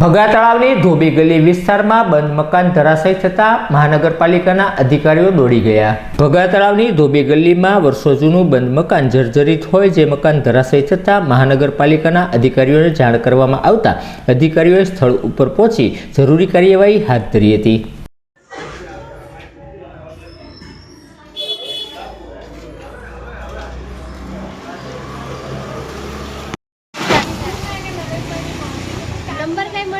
ભગા તળાવની ધોબી ગલી વિસ્તારમાં બંધ મકાન ધરાશય થતાં મહાનગરપાલિકાના અધિકારીઓ દોડી ગયા. ભગા તળાવની ધોબી ગલીમાં વર્ષો જૂનું બંધ મકાન જર્જરિત હોય જે મકાન ધરાશય થતાં મહાનગરપાલિકાના અધિકારીઓને જાણ કરવામાં આવતા અધિકારીઓએ સ્થળ ઉપર પહોંચી જરૂરી કાર્યવાહી હાથ ધરી હતી.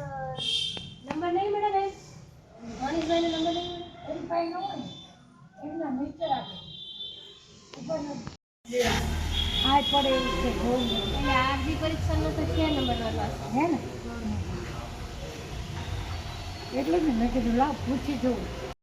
નંબર નહીં મળે ને નંબર નહીં હોય એમના મિત્ર આપે આ પડે એવું છે એટલે આરબી પરીક્ષાનો તો છે નંબર હે ને એટલે જ મેં કીધું, લાવ, પૂછી જોઉં.